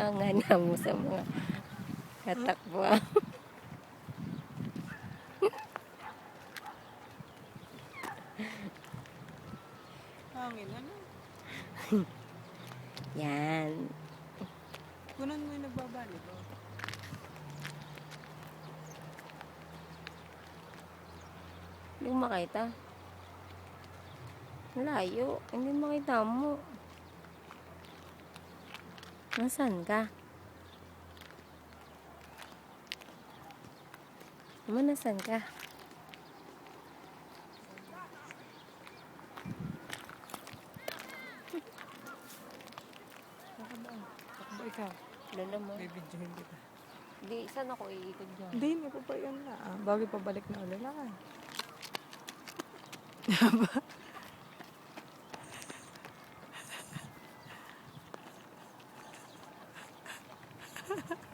Hanga mo sa mga katakbuhan. Hangin, ano? Yan. Kunan mo yung nagbabali ba? Hindi ko makita. Layo. Hindi makita mo. Nasaan ka? Naman, nasaan ka? Takbo ikaw. Lala mo. May video hindi ka. Di, saan ako iikot dyan? Hindi, hindi pa pa yan na. Ah, bago pabalik na ulit lang. ah.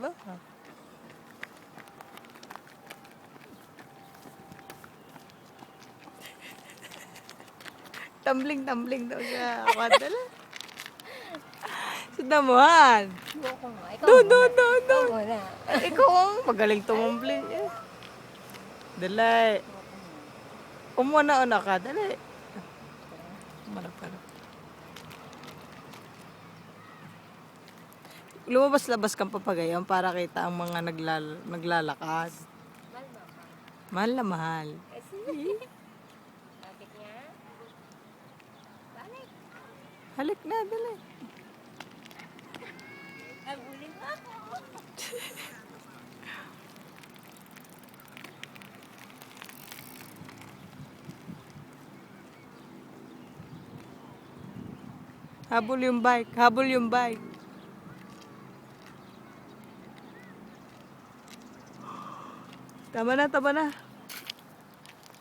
Ba? Tumbling-tumbling daw siya. Kadala. Sa damuhan. Buko nga. Ikaw Doon, muna. doon, doon, Ikaw doon. muna. Ikaw ang magaling tumumbling. Eh. Dalay. Umuna-una ka, dali. Umuna ka na. Lumabas-labas kang papagayon para kita ang mga naglal naglalakad. Mahal na mahal. Halik na, dali. Abulin ako. Habol yung bike. Habol yung bike. Tama na, tama na.